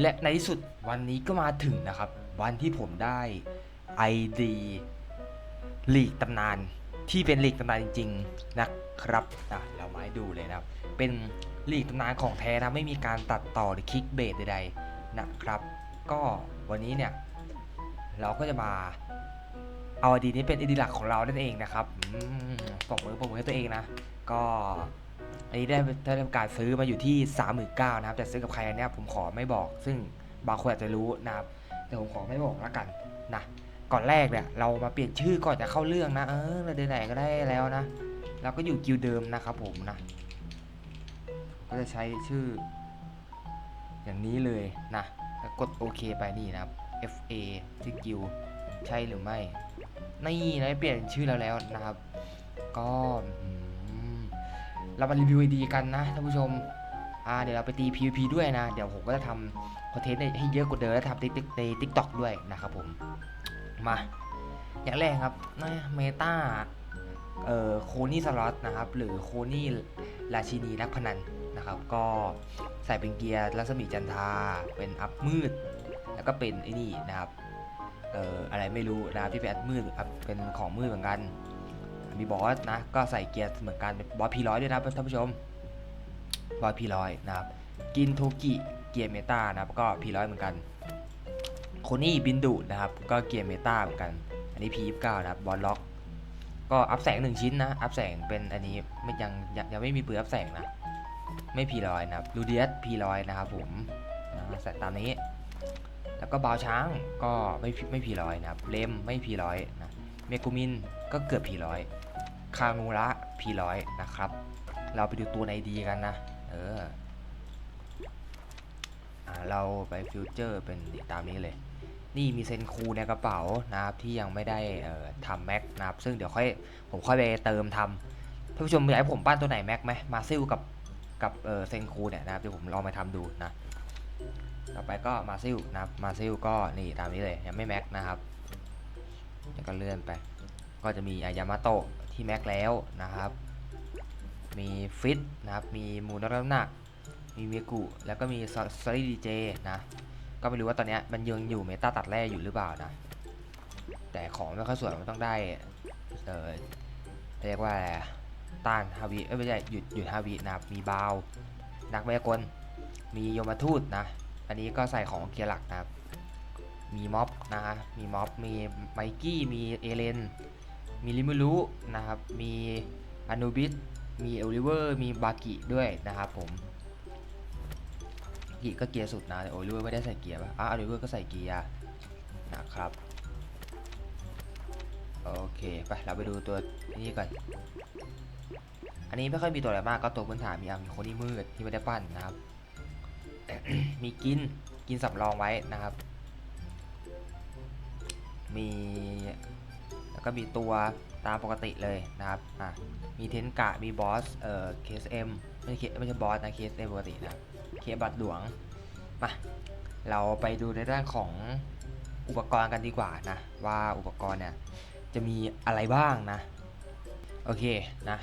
และในที่สุดวันนี้ก็มาถึงนะครับ วันที่ผมได้ ID ลีกตำนานที่เป็นลีกตำนานจริง ๆ นะครับอะเรามาให้ดูเลยนะครับ เป็นลีกตำนานของแท้นะไม่มีการตัดต่อหรือคลิกเบสใดๆนะครับ ก็วันนี้เนี่ย เราก็จะมาเอาอดีนี้เป็นอดีหลักของเรานั่นเองนะครับอืมปรบมือปรบมือให้ตัวเองนะ ก็ อันนี้ได้ได้ทำการซื้อมาอยู่ที่ 39,000นะครับแต่ซื้อกับใครอันเนี้ยผมขอไม่บอก ซึ่งบางคนอาจจะรู้นะครับแต่ผมขอไม่บอกแล้วกันนะก่อนแรกเนี่ยเรามาเปลี่ยนชื่อก่อนจะเข้าเรื่องนะเออเราเดินไหนก็ได้แล้วนะเราก็อยู่กิลด์เดิมนะครับผมนะก็จะใช้ชื่อ อย่างนี้เลยนะแล้วกดโอเคไปนี่นะครับ FA ที่กิลด์ใช่หรือไม่นี่นะเปลี่ยนชื่อแล้วแล้วนะครับ ก็ เรามารีวิวดีกันนะท่านผู้ชมอ่าเดี๋ยวเราไปตี PVP ด้วยนะ เดี๋ยวผมก็จะทำคอนเทนต์ให้เยอะกว่าเดิมและทำติ๊กติ๊กในทิกต็อกด้วยนะครับผม มา อย่างแรกครับนะเมตาเอ่อโคนี่สล็อตนะครับ หรือโคนี่ราชินีนักพนันนะครับ ก็ใส่เป็นเกียร์รัศมีจันทา เป็นอัพมืด แล้วก็เป็นไอ้นี่นะครับ เอ่ออะไรไม่รู้นะครับที่เป็นอัพมืดอัพเป็นของมืดเหมือนกัน มีบอสนะ ก็ใส่เกียร์เหมือนกันบอสพีร้อยด้วยนะท่านผู้ชมบอสพีร้อยนะครับ กินโทกิเกียร์เมตานะครับ ก็พีร้อยเหมือนกันโคนี่บินดุนะครับ ก็เกียร์เมตาเหมือนกัน อันนี้พียี่เก้านะครับ บอลล็อก ก็อัพแสงหนึ่งชิ้นนะ อัพแสงเป็นอันนี้ไม่ยังยังไม่มีปืนอัพแสงนะ ไม่พีร้อยนะครับ ลูเดียสพีร้อยนะครับผมนะใส่ตามนี้แล้วก็บาวช้างก็ไม่ไม่พีร้อยนะครับเลมไม่พีร้อยนะเมกูมินก็เกือบพีร้อย คางูระพีร้อยนะครับ เราไปดูตัวในดีกันนะ เออเราไปฟิวเจอร์เป็นตามนี้เลย นี่มีเซนคูในกระเป๋านะครับที่ยังไม่ได้ทำแม็กนะครับ ซึ่งเดี๋ยวค่อยผมค่อยไปเติมทำท่านผู้ชมอยากให้ผมปั้นตัวไหนแม็กไหมมาซิลกับกับเออเซนคูเนี่ยนะครับเดี๋ยวผมลองไปทำดูนะ ต่อไปก็มาซิลนะครับมาซิลก็นี่ตามนี้เลยยังไม่แม็กนะครับแล้วก็เลื่อนไป ก็จะมีอายามาโตะ ที่แม็กแล้วนะครับ มีฟิตนะครับ มีมูนน้ำหนัก มีเมกุ แล้วก็มีซอรี่ดีเจนะ ก็ไม่รู้ว่าตอนเนี้ยมันยังอยู่เมตาตัดแร่อยู่หรือเปล่านะ แต่ของไม่ค่อยสวยมันต้องได้ เออเรียกว่าอะไรต้านฮาวิเอ้ยไม่ใช่หยุดหยุดฮาวินะครับ มีบาว นักมายากล มีโยมทูตนะ อันนี้ก็ใส่ของเกียร์หลักนะครับ มีม็อบนะฮะ มีม็อบ มีไมกี้ มีเอเลน มีลิมูรุนะครับ มีอนูบิส มีเอลิเวอร์ มีบากิด้วยนะครับผมบากิก็เกียร์สุดนะแต่โอลิเวอร์ไม่ได้ใส่เกียร์ป่ะอะอลิเวอร์ก็ใส่เกียร์นะครับโอเคไปเราไปดูตัวนี้ก่อน อันนี้ไม่ค่อยมีตัวอะไรมากก็ตัวพื้นฐานมีอะมีคนี่มืดที่ไม่ได้ปั้นนะครับ มีกินกินสำรองไว้นะครับ มี แล้วก็มีตัวตามปกติเลยนะครับอะมีเทนกะมีบอสเอ่อ KSM ไม่ใช่ไม่ใช่บอสนะ KSM ปกตินะเคสบัตรหลวงมาเราไปดูในด้านของอุปกรณ์กันดีกว่านะว่าอุปกรณ์เนี่ยจะมีอะไรบ้างนะ โอเคนะ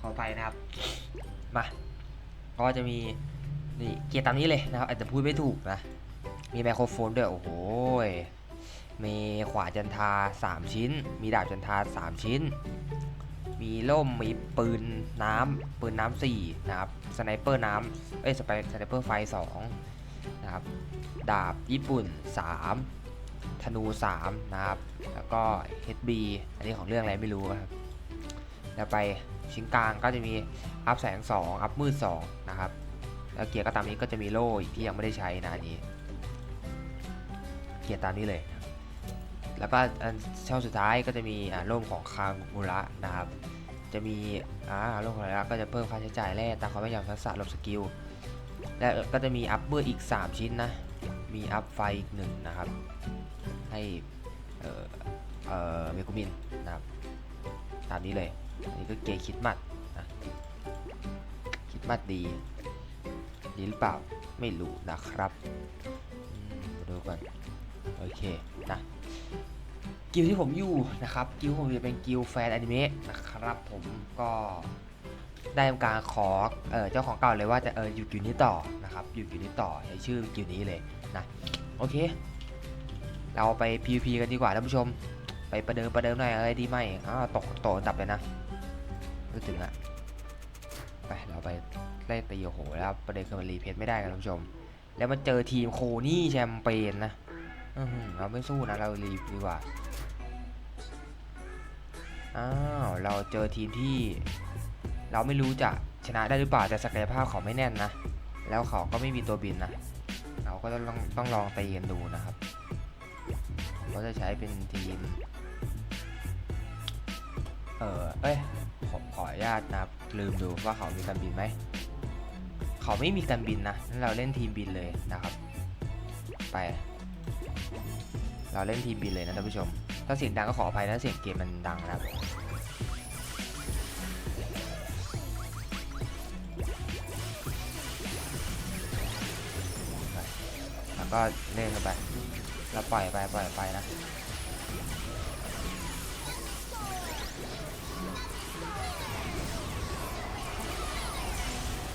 ขอไปนะครับมาก็จะมีนี่เกียร์ตามนี้เลยนะครับอาจจะพูดไม่ถูกนะ มีไมโครโฟนด้วย โอ้โห มีขวานจันทา 3 ชิ้น มีดาบจันทา 3 ชิ้น มีล่ม มีปืนน้ำปืนน้ำสี่นะครับ สไนเปอร์น้ำเอ้ยสไปสไนเปอร์ไฟ2นะครับ ดาบญี่ปุ่น 3 ธนู 3 นะครับ แล้วก็ HB อันนี้ของเรื่องอะไรไม่รู้ครับแล้วไปชิ้นกลางก็จะมีอัพแสง 2 อัพมืด2นะครับ แล้วเกียร์ก็ตามนี้ก็จะมีโล่อีกที่ยังไม่ได้ใช้นะอันนี้ เกียร์ตามนี้เลยนะ แล้วก็อันช่องสุดท้ายก็จะมีอ่าร่มของคางูระนะครับ จะมีอ่าร่มของคางูระก็จะเพิ่มค่าใช้จ่ายแร่ตามความพยายามทักษะลบสกิล และก็จะมีอัพเบอร์อีก 3 ชิ้นนะ มีอัพไฟอีกหนึ่งนะครับ ให้เอ่อเอ่อเมกุมินนะครับ ตามนี้เลย อันนี้ก็เกย์คิดมัดนะคิดมัดดีดีหรือเปล่าไม่รู้นะครับมาดูก่อน โอเคนะ กิลที่ผมอยู่นะครับ กิลผมจะเป็นกิลแฟนอนิเมะนะครับ ผมก็ได้ทำการขอเออเจ้าของเก่าเลยว่าจะเออหยุดอยู่นี้ต่อนะครับหยุดอยู่นี้ต่อใช้ชื่ออยู่นี้เลยนะโอเค เราไป PVP กันดีกว่าท่านผู้ชม ไปประเดิมประเดิมหน่อยอะไรดีไหมอ้าวตกตกอันดับเลยนะรู้ถึงอะไปเราไปไล่ตีโอโหแล้วประเด็นคือมันรีเพจไม่ได้กันท่านผู้ชม แล้วมันเจอทีมโคนี่แชมเปญนะ เราไม่สู้นะ เรารีบดีกว่า อ้าว เราเจอทีมที่ เราไม่รู้จะชนะได้หรือเปล่าแต่ศักยภาพเขาไม่แน่นนะ แล้วเขาก็ไม่มีตัวบินนะ เราก็ต้องต้องลองตีกันดูนะครับเขาจะใช้เป็นทีม เออเอ้ยขอขออนุญาตนะลืมดูว่าเขามีการบินไหม เขาไม่มีการบินนะ เราเล่นทีมบินเลยนะครับ ไป เราเล่นทีมบินเลยนะท่านผู้ชม ถ้าเสียงดังก็ขออภัยนะเสียงเกมมันดังนะครับแล้วก็เล่นกันไปแล้วปล่อยไปปล่อยไปนะ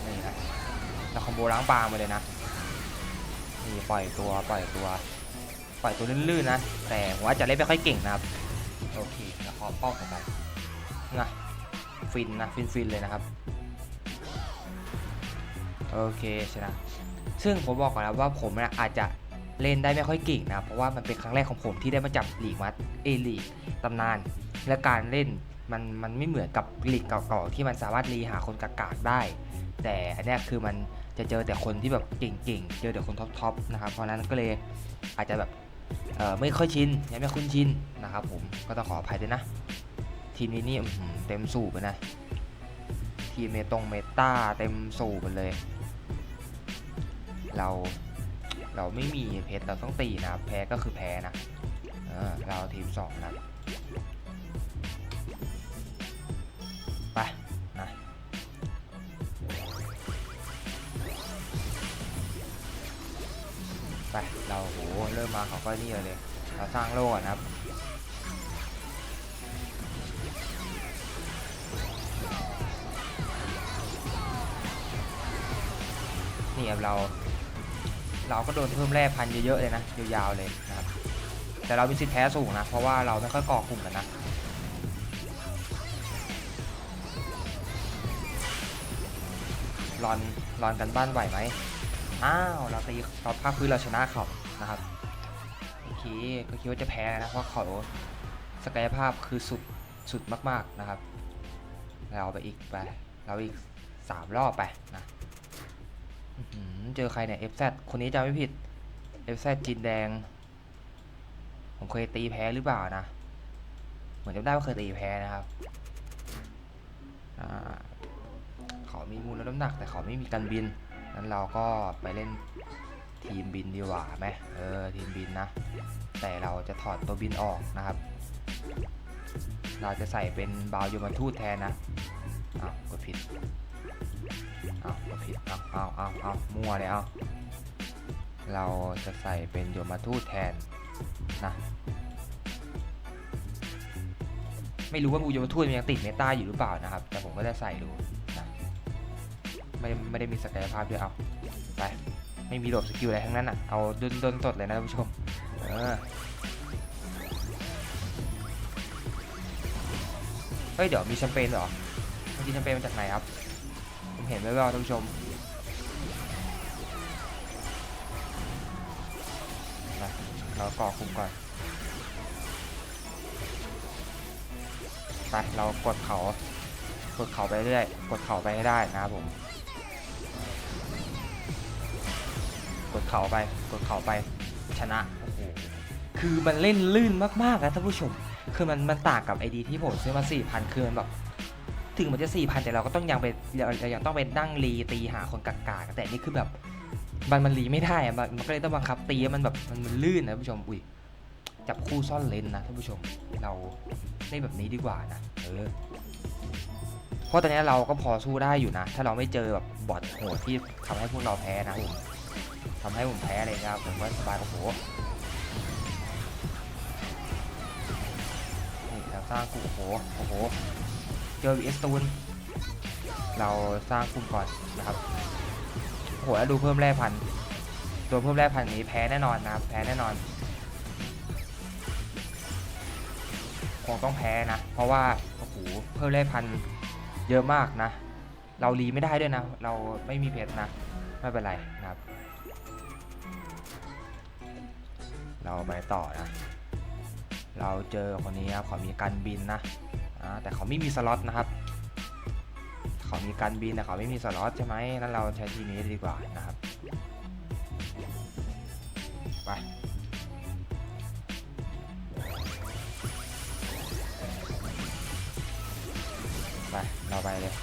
นี่นะแล้วคอมโบล้างปลามาเลยนะนี่ปล่อยตัวปล่อยตัว ล่อยตัวลื่นๆนะ แต่ผมว่าจะเล่นไม่ค่อยเก่งนะครับ โอเคแล้วขอป้องกันไปนะฟินนะฟินฟินๆเลยนะครับ โอเคชนะ ซึ่งผมบอกก่อนนะว่าผมนะอาจจะเล่นได้ไม่ค่อยเก่งนะเพราะว่ามันเป็นครั้งแรกของผมที่ได้มาจับลีกมัดเอลีกตำนาน และการเล่นมันมันไม่เหมือนกับลีกเก่าๆที่มันสามารถรีหาคนกากๆได้ แต่อันเนี้ยคือมันจะเจอแต่คนที่แบบเก่งๆ เจอแต่คนท็อปๆนะครับ เพราะนั้นก็เลยอาจจะแบบ ไม่ค่อยชินยังไม่คุ้นชินนะครับผมก็ต้องขออภัยด้วยนะ ทีมนี้นี่เต็มสูบเลยนะทีมเมตงเมตาเต็มสูบเลย เราเราไม่มีเพชรเราต้องตีนะแพ้ก็คือแพ้นะเเราทีมสองนะ ไปเราโหเริ่มมาเขาก็นี่เลยเราสร้างโลกอนนะครับนี่ครับเรา เราก็โดนเพิ่มแร่พันเยอะๆเลยนะยาวๆเลยนะครับแต่เรามีสิทธิ์แพ้สูงนะ เพราะว่าเราไม่ค่อยก่อกลุ่มกันนะรอนรอนกันบ้านไหวไหม อ้าวเราตีเราภาคพื้นเราชนะเขานะครับโอเคก็คิดว่าจะแพ้นะเพราะเขาศักยภาพคือสุดสุดมากๆนะครับ เราไปอีกไปเราอีกสามรอบไปนะเจอใครเนี่ย FZ คนนี้จำไม่ผิด FZ จีนแดง ผมเคยตีแพ้หรือเปล่านะ เหมือนจำได้ว่าเคยตีแพ้นะครับเขามีมูลและน้ำหนักแต่เขาไม่มีการบิน นั้นเราก็ไปเล่นทีมบินดีกว่าไหมเออทีมบินนะ แต่เราจะถอดตัวบินออกนะครับ เราจะใส่เป็นบาวยมทูตแทนนะอ้าวกดผิดเอาก็ผิดเอาเอาเอาเอามั่วเลยเอาเราจะใส่เป็นโยมทูตแทนนะไม่รู้ว่าบูโยมทูตมันยังติดเมตาอยู่หรือเปล่านะครับ แต่ผมก็จะใส่ดู ไม่ได้ม่ได้มีศักยภาพด้วยเอาไปไม่มีโหลดสกิลอะไรทั้งนั้นอะเอาดนดนสดเลยนะท่านผู้ชมเออเฮ้ยเดี๋ยวมีแชมเปญเหรอเมื่อกี้แชมเปญมาจากไหนครับผมเห็นไว้ว่าท่านผู้ชมนะเราก่อคุมก่อนไปเรากดเขากดเขาไปเรื่อยกดเขาไปให้ได้นะครับผม เขาไปกดเข่าไปชนะโอ้โหคือมันเล่นลื่นมากๆนะท่านผู้ชม คือมันมันต่างกับไอดีที่ผมซื้อมา4,000คือมันแบบถึงมันจะสี่พันแต่เราก็ต้องยังไปเราเรายังต้องไปนั่งรีตีหาคนกากๆแต่นี่คือแบบมันมันรีไม่ได้อะมันมันก็เลยต้องบังคับตีมันแบบมันมันลื่นนะท่านผู้ชมอุ้ยจับคู่ซ่อนเลนนะท่านผู้ชมเราเล่นแบบนี้ดีกว่านะเออเพราะตอนนี้เราก็พอสู้ได้อยู่นะ ถ้าเราไม่เจอแบบบอทโหดที่ทำให้พวกเราแพ้นะผม ทำให้ผมแพ้เลยครับผมก็สบายโอ้โหนี่เราสร้างกูโอ้โหโอ้โหเจอวีเอสตูนเราสร้างกลุ่มก่อนนะครับโอ้โหแล้วดูเพิ่มแร่พันตัวเพิ่มแร่พันนี้แพ้แน่นอนนะครับแพ้แน่นอนคงต้องแพ้นะ เพราะว่าโอ้โหเพิ่มแร่พันเยอะมากนะ เรารีไม่ได้ด้วยนะ เราไม่มีเพชรนะ ไม่เป็นไรนะครับ เราไปต่อนะ เราเจอคนนี้ครับเขามีการบินนะอ่าแต่เขาไม่มีสล็อตนะครับ เขามีการบินแต่เขาไม่มีสล็อตใช่ไหมนั้นเราใช้ทีนี้ดีกว่านะครับไปไปเราไปเลย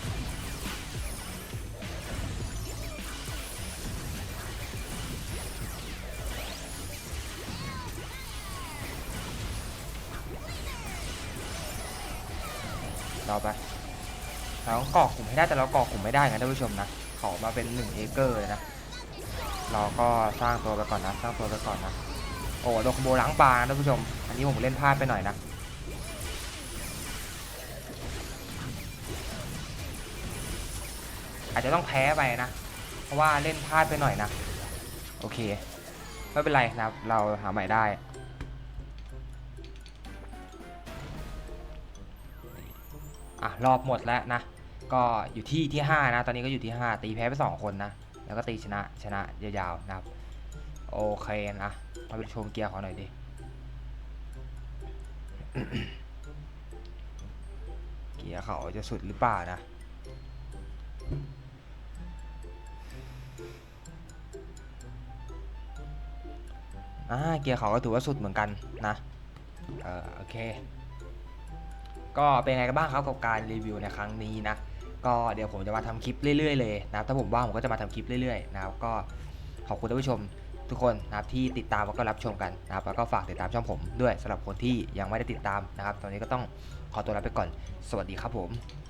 เราไปเราต้องเกาะกลุ่มให้ได้แต่เรากาะกลุ่มไม่ได้นะท่านผู้ชมนะขามาเป็นหนึ่งเอเกอร์เลยนะเราก็สร้างตัวไปก่อนนะสร้างตัวไปก่อนนะโอ้โดนขโมยล้างปลาท่านผู้ชม อันนี้ผมเล่นพลาดไปหน่อยนะอาจจะต้องแพ้ไปนะ เพราะว่าเล่นพลาดไปหน่อยนะ โอเค ไม่เป็นไรนะเราหาใหม่ได้ อะรอบหมดแล้วนะ ก็อยู่ที่ที่ 5 นะ ตอนนี้ก็อยู่ที่ 5 ตีแพ้ไป 2 คนนะ แล้วก็ตีชนะชนะยาวๆนะครับ โอเคนะมาไปชมเกียร์เขาหน่อยดิเกียร์เขาจะสุดหรือเปล่านะอ่าเกียร์เขาก็ถือว่าสุดเหมือนกันนะ เออโอเค ก็เป็นไงกันบ้างครับกับการรีวิวในครั้งนี้นะก็เดี๋ยวผมจะมาทำคลิปเรื่อยๆเลยนะครับถ้าผมว่างผมก็จะมาทำคลิปเรื่อยๆนะครับก็ขอบคุณท่านผู้ชมทุกคนนะครับที่ติดตามแล้วก็รับชมกันนะครับแล้วก็ฝากติดตามช่องผมด้วยสำหรับคนที่ยังไม่ได้ติดตามนะครับ ตอนนี้ก็ต้องขอตัวลาไปก่อน สวัสดีครับผม